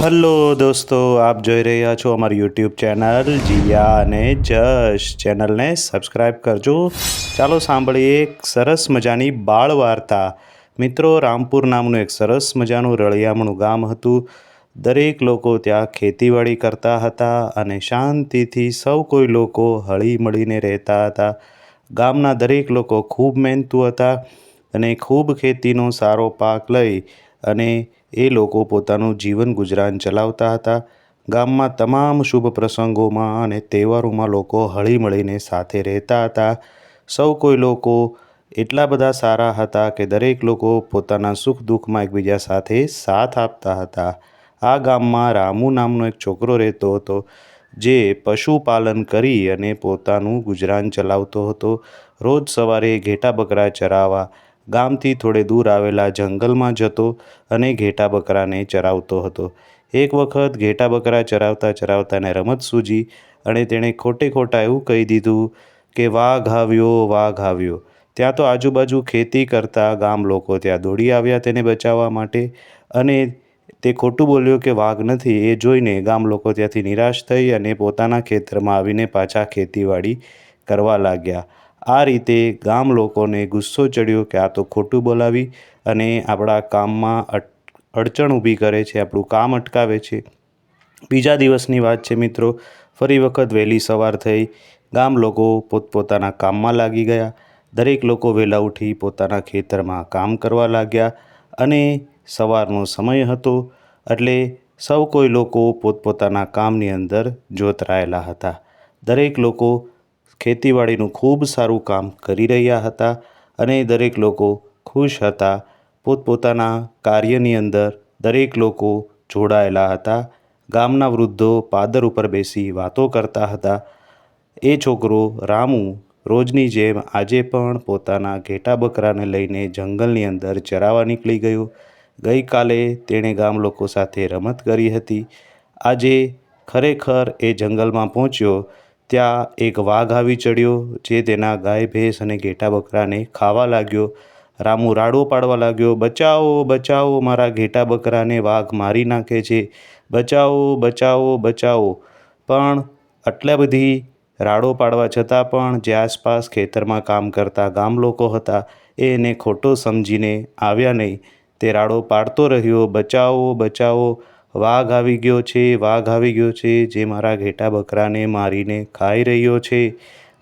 Hello દોસ્તો, આપ જોઈ રહ્યા છો અમારી યુટ્યુબ ચેનલ જીયા અને જશ. ચેનલને સબસ્ક્રાઈબ કરજો. ચાલો સાંભળીએ એક સરસ મજાની બાળ વાર્તા. મિત્રો, રામપુર નામનું એક સરસ મજાનું રળિયામણું ગામ હતું. દરેક લોકો ત્યાં ખેતીવાડી કરતા હતા અને શાંતિથી સૌ કોઈ લોકો હળી મળીને રહેતા હતા. ગામના દરેક લોકો ખૂબ મહેનતુ હતા અને ખૂબ ખેતીનો સારો પાક લઈ અને એ લોકો પોતાનું જીવન ગુજરાન ચલાવતા હતા. ગામમાં તમામ શુભ પ્રસંગોમાં અને તહેવારોમાં લોકો હળી મળીને સાથે રહેતા હતા. સૌ કોઈ લોકો એટલા બધા સારા હતા કે દરેક લોકો પોતાના સુખ દુઃખમાં એકબીજા સાથે સાથ આપતા હતા. આ ગામમાં રામુ નામનો એક છોકરો રહેતો હતો, જે પશુપાલન કરી અને પોતાનું ગુજરાન ચલાવતો હતો. રોજ સવારે ઘેટા બકરા ચરાવવા ગામથી થોડે દૂર આવેલા જંગલમાં જતો અને ઘેટા બકરાને ચરાવતો હતો. એક વખત ઘેટા બકરા ચરાવતા ચરાવતાને રમત સૂજી અને તેણે ખોટે ખોટા એવું કહી દીધું કે, વાઘ આવ્યો વાઘ આવ્યો. ત્યાં તો આજુબાજુ ખેતી કરતા ગામ લોકો ત્યાં દોડી આવ્યા તેને બચાવવા માટે અને તે ખોટું બોલ્યો કે, વાઘ નથી. એ જોઈને ગામ લોકો ત્યાંથી નિરાશ થઈ અને પોતાના ખેતરમાં આવીને પાછા ખેતીવાડી કરવા લાગ્યા. આ રીતે ગામ લોકોને ગુસ્સો ચડ્યો કે આ તો ખોટું બોલાવી અને આપણા કામમાં અડચણ ઊભી કરે છે, આપણું કામ અટકાવે છે. બીજા દિવસની વાત છે મિત્રો, ફરી વખત વહેલી સવાર થઈ, ગામ લોકો પોતપોતાના કામમાં લાગી ગયા. દરેક લોકો વહેલા ઉઠી પોતાના ખેતરમાં કામ કરવા લાગ્યા અને સવારનો સમય હતો એટલે સૌ કોઈ લોકો પોતપોતાના કામની અંદર જોતરાયેલા હતા. દરેક લોકો ખેતીવાડીનું ખૂબ સારું કામ કરી રહ્યા હતા અને દરેક લોકો ખુશ હતા. પોતપોતાના કાર્યની અંદર દરેક લોકો જોડાયેલા હતા. ગામના વૃદ્ધો પાદર ઉપર બેસી વાતો કરતા હતા. એ છોકરો રામુ રોજની જેમ આજે પણ પોતાના ઘેટા બકરાને લઈને જંગલની અંદર ચરાવવા નીકળી ગયો. ગઈકાલે તેણે ગામ લોકો સાથે રમત કરી હતી. આજે ખરેખર એ જંગલમાં પહોંચ્યો ત્યાં એક વાઘ આવી ચડ્યો, જે તેના ગાય, ભેંસ અને ઘેટા બકરાને ખાવા લાગ્યો. રામુ રાડો પાડવા લાગ્યો, બચાવો બચાવો, મારા ઘેટા બકરાને વાઘ મારી નાખે છે. બચાવો બચાવો બચાવો. પણ આટલા બધી રાડો પાડવા છતાં પણ જે આસપાસ ખેતરમાં કામ કરતા ગામ લોકો હતા, એ એને ખોટો સમજીને આવ્યા નહીં. તે રાડો પાડતો રહ્યો, બચાવો બચાવો. વાઘ આવી ગયો છે, વાઘ આવી ગયો છે, જે મારા ઘેટા બકરાને મારીને ખાઈ રહ્યો છે.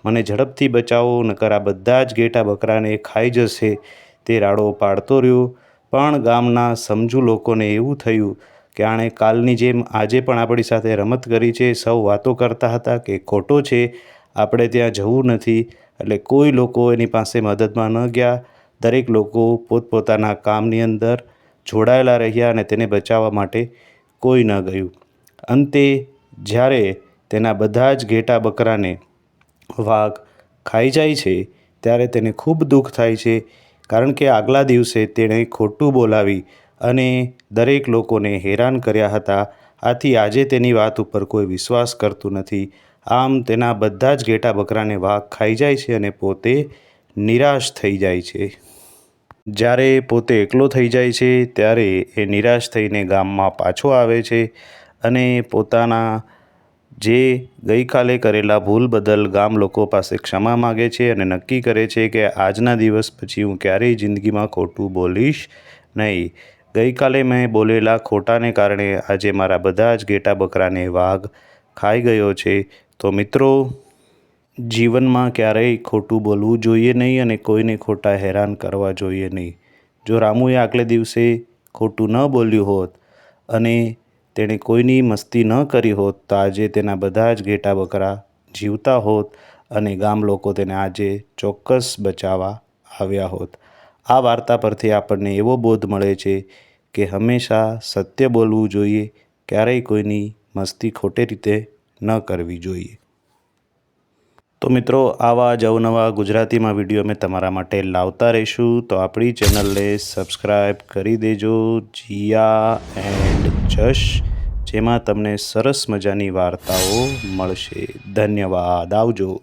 મને ઝડપથી બચાવો, નકર આ બધા જ ઘેટા બકરાને ખાઈ જશે. તે રાડો પાડતો રહ્યો. પણ ગામના સમજુ લોકોને એવું થયું કે આણે કાલની જેમ આજે પણ આપણી સાથે રમત કરી છે. સૌ વાતો કરતા હતા કે ખોટો છે. આપણે ત્યાં જવું નથી. એટલે કોઈ લોકો એની પાસે મદદમાં ન ગયા. દરેક લોકો પોતપોતાના કામની અંદર જોડાયેલા રહ્યા અને તેને બચાવવા માટે કોઈ ન ગયું. અંતે જ્યારે તેના બધા જ ઘેટા બકરાને વાઘ ખાઈ જાય છે, ત્યારે તેને ખૂબ દુઃખ થાય છે, કારણ કે આગલા દિવસે તેણે ખોટું બોલાવી અને દરેક લોકોને હેરાન કર્યા હતા. આથી આજે તેની વાત ઉપર કોઈ વિશ્વાસ કરતું નથી. આમ તેના બધા જ ઘેટા બકરાને વાઘ ખાઈ જાય છે અને પોતે નિરાશ થઈ જાય છે. જ્યારે પોતે એકલો થઈ જાય છે, ત્યારે એ નિરાશ થઈને ગામમાં પાછો આવે છે અને પોતાના જે ગઈકાલે કરેલા ભૂલ બદલ ગામ લોકો પાસે ક્ષમા માગે છે અને નક્કી કરે છે કે આજના દિવસ પછી હું ક્યારેય જિંદગીમાં ખોટું બોલીશ નહીં. ગઈકાલે મેં બોલેલા ખોટાને કારણે આજે મારા બધા જ ઘેટા બકરાને વાઘ ખાઈ ગયો છે. તો મિત્રો જીવનમાં ક્યારેય ખોટું બોલવું જોઈએ નહીં અને કોઈને ખોટા હેરાન કરવા જોઈએ નહીં. જો રામુએ આગલે દિવસે ખોટું ન બોલ્યું હોત અને તેણે કોઈની મસ્તી ન કરી હોત તો આજે તેના બધા જ ઘેટા બકરા જીવતા હોત અને ગામ લોકો તેને આજે ચોક્કસ બચાવવા આવ્યા હોત. આ વાર્તા પરથી આપણને એવો બોધ મળે છે કે હંમેશા સત્ય બોલવું જોઈએ, ક્યારેય કોઈની મસ્તી ખોટે રીતે ન કરવી જોઈએ. તો મિત્રો, આવા જ અવનવા ગુજરાતીમાં વીડિયો અમે તમારા માટે લાવતા રહીશું. તો આપણી ચેનલને સબસ્ક્રાઈબ કરી દેજો. જીયા એન્ડ જશ, જેમાં તમને સરસ મજાની વાર્તાઓ મળશે. ધન્યવાદ. આવજો.